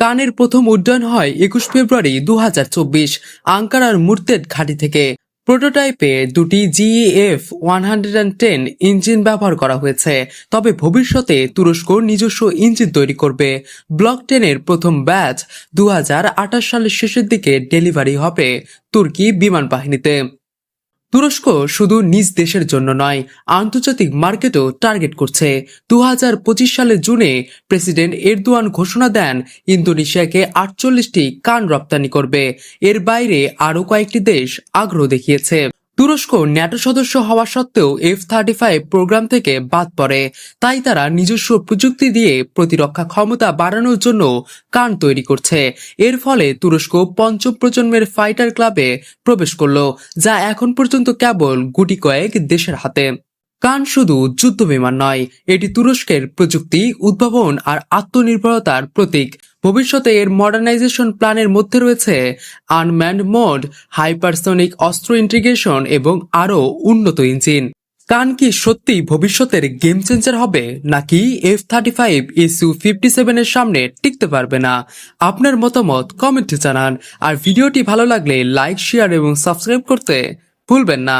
কানের প্রথম উড্ডয়ন হয় একুশ ফেব্রুয়ারি দুহাজার চব্বিশ আঙ্কারার মুর্তেদ ঘাঁটি থেকে। প্রোটোটাইপে দুটি GF one hundred and ten engine ব্যবহার করা হয়েছে, তবে ভবিষ্যতে তুরস্ক নিজস্ব ইঞ্জিন তৈরি করবে। ব্লক টেনের প্রথম ব্যাচ দু হাজার আঠাশ সালের শেষের দিকে ডেলিভারি হবে তুর্কি বিমান বাহিনীতে তুরস্ক শুধু নিজ দেশের জন্য নয়, আন্তর্জাতিক মার্কেটও টার্গেট করছে। দু হাজার পঁচিশ সালের জুনে প্রেসিডেন্ট এরদোয়ান ঘোষণা দেন, ইন্দোনেশিয়াকে আটচল্লিশটি কান রপ্তানি করবে। এর বাইরে আরও কয়েকটি দেশ আগ্রহ দেখিয়েছে। তুরস্ক ন্যাটো সদস্য হওয়া সত্ত্বেও এফ থার্টি ফাইভ প্রোগ্রাম থেকে বাদ পড়ে। তাই তারা নিজস্ব প্রযুক্তি দিয়ে প্রতিরক্ষা ক্ষমতা বাড়ানোর জন্য কান তৈরি করছে। এর ফলে তুরস্ক পঞ্চম প্রজন্মের ফাইটার ক্লাবে প্রবেশ করল, যা এখন পর্যন্ত কেবল গুটি কয়েক দেশের হাতে। কান শুধু যুদ্ধ বিমান নয়, এটি তুরস্কের প্রযুক্তি, উদ্ভাবন আর আত্মনির্ভরতার প্রতীক। ভবিষ্যতে এর মডার্নাইজেশন প্ল্যানের মধ্যে রয়েছে আনম্যান্ড মোড হাইপারসনিক অস্ত্র ইন্টিগ্রেশন এবং আরও উন্নত ইঞ্জিন কান কি সত্যি ভবিষ্যতের গেম চেঞ্জার হবে, নাকি F thirty five Su fifty সেভেনের সামনে টিকতে পারবে না? আপনার মতামত কমেন্টে জানান। আর ভিডিওটি ভালো লাগলে লাইক শেয়ার এবং সাবস্ক্রাইব করতে ভুলবেন না।